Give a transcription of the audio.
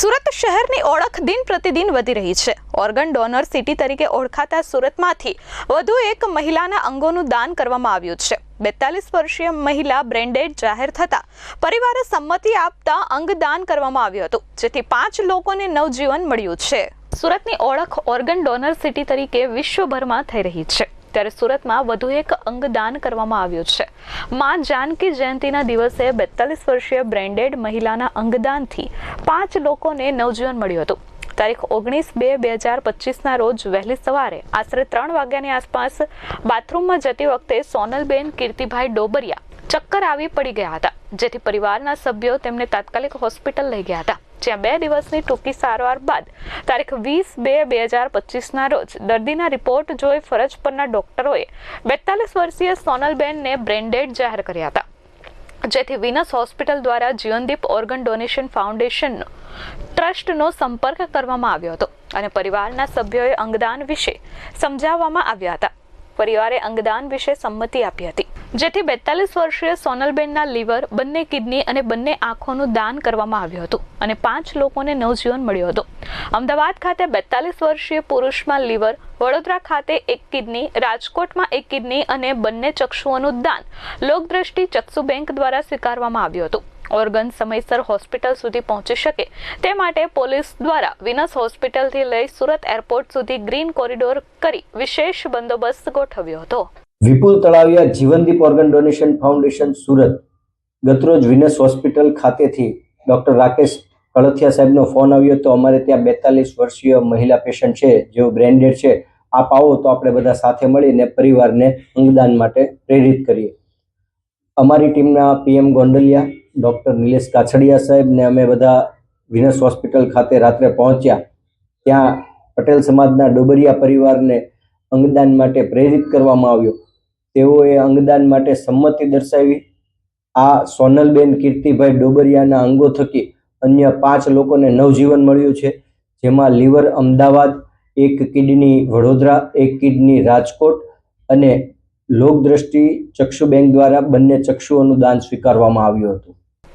સુરત શહેરની ઓળખ દિન પ્રતિદિન વધી રહી છે. ઓર્ગન ડોનર સિટી તરીકે ઓળખાતા સુરતમાંથી વધુ એક મહિલાના અંગોનું દાન કરવામાં આવ્યું છે. બેતાલીસ વર્ષીય મહિલા બ્રેન્ડેડ જાહેર થતા પરિવારે સંમતિ આપતા અંગદાન કરવામાં આવ્યું હતું, જેથી પાંચ લોકોને નવજીવન મળ્યું છે. સુરતની ઓળખ ઓર્ગન ડોનર સિટી તરીકે વિશ્વભરમાં થઈ રહી છે. ત્યારે સુરતમાં વધુ એક અંગદાન કરવામાં આવ્યું છે. માં જાનકી જયંતિના દિવસે બેતાલીસ વર્ષીય બ્રેન્ડેડ મહિલાના અંગદાનથી પાંચ લોકોને નવજીવન મળ્યું હતું. તારીખ ઓગણીસ બે બે હજાર પચીસના રોજ વહેલી સવારે આશરે ત્રણ વાગ્યાની આસપાસ બાથરૂમમાં જતી વખતે સોનલબેન કીર્તિભાઈ ડોબરિયા ચક્કર આવી પડી ગયા હતા. જેથી પરિવારના સભ્યો તેમને તાત્કાલિક હોસ્પિટલ લઈ ગયા હતા. જ્યાં બે દિવસની ટૂંકી સારવાર બાદ તારીખ વીસ બે બે હજાર પચીસના રોજ દર્દીના રિપોર્ટ જોઈ ફરજ પરના ડોક્ટરોએ બેતાલીસ વર્ષીય સોનલબેનને બ્રેન્ડેડ જાહેર કર્યા હતા. જેથી વિનસ હોસ્પિટલ દ્વારા જીવનદીપ ઓર્ગન ડોનેશન ફાઉન્ડેશનનો ટ્રસ્ટનો સંપર્ક કરવામાં આવ્યો હતો અને પરિવારના સભ્યોએ અંગદાન વિશે સમજાવવામાં આવ્યા હતા. પરિવારે અંગદાન વિશે સંમતિ આપી હતી. જેથી બેતાલીસ વર્ષીય સોનલબેનના લીવર, બંને કિડની અને બંને આંખોનું દાન કરવામાં આવ્યું હતું અને પાંચ લોકોને નવજીવન મળ્યું હતું. અમદાવાદ ખાતે બેતાલીસ વર્ષીય પુરુષમાં લીવર, વડોદરા ખાતે એક કિડની, રાજકોટમાં એક કિડની અને બંને ચક્ષુઓનું દાન લોકદ્રષ્ટિ ચક્ષુ બેંક દ્વારા સ્વીકારવામાં આવ્યું હતું. ઓર્ગન સમયસર હોસ્પિટલ સુધી પહોંચી શકે તે માટે પોલીસ દ્વારા વિનસ હોસ્પિટલથી લઈ સુરત એરપોર્ટ સુધી ગ્રીન કોરિડોર કરી વિશેષ બંદોબસ્ત ગોઠવ્યો હતો. Vipul Talaviya Jivandeep organ donation foundation Surat. ગતરોજ વિનસ હોસ્પિટલ ખાતેથી ડૉક્ટર રાકેશ કળથિયા સાહેબનો ફોન આવ્યો, તો અમારે ત્યાં બેતાલીસ વર્ષીય મહિલા પેશન્ટ છે, જેઓ બ્રેન્ડેડ છે. આપ આવો તો આપણે બધા સાથે મળીને પરિવારને અંગદાન માટે પ્રેરિત કરીએ. અમારી ટીમના પીએમ ગોંડલિયા ડૉક્ટર નિલેશ કાછડિયા સાહેબને અમે બધા વિનસ હોસ્પિટલ ખાતે રાત્રે પહોંચ્યા. ત્યાં પટેલ સમાજના ડોબરિયા પરિવારને અંગદાન માટે પ્રેરિત કરવામાં આવ્યો. તેઓએ અંગદાન માટે સંમતિ દર્શાવી. આ સોનલબેન કીર્તિભાઈ ડોબરિયાના અંગો થકી અન્ય પાંચ લોકોને નવજીવન મળ્યું છે, જેમાં લીવર અમદાવાદ, એક કિડની વડોદરા, એક કિડની રાજકોટ અને લોકદ્રષ્ટિ ચક્ષુ બેંક દ્વારા બંને ચક્ષુઓનું દાન સ્વીકારવામાં આવ્યું હતું.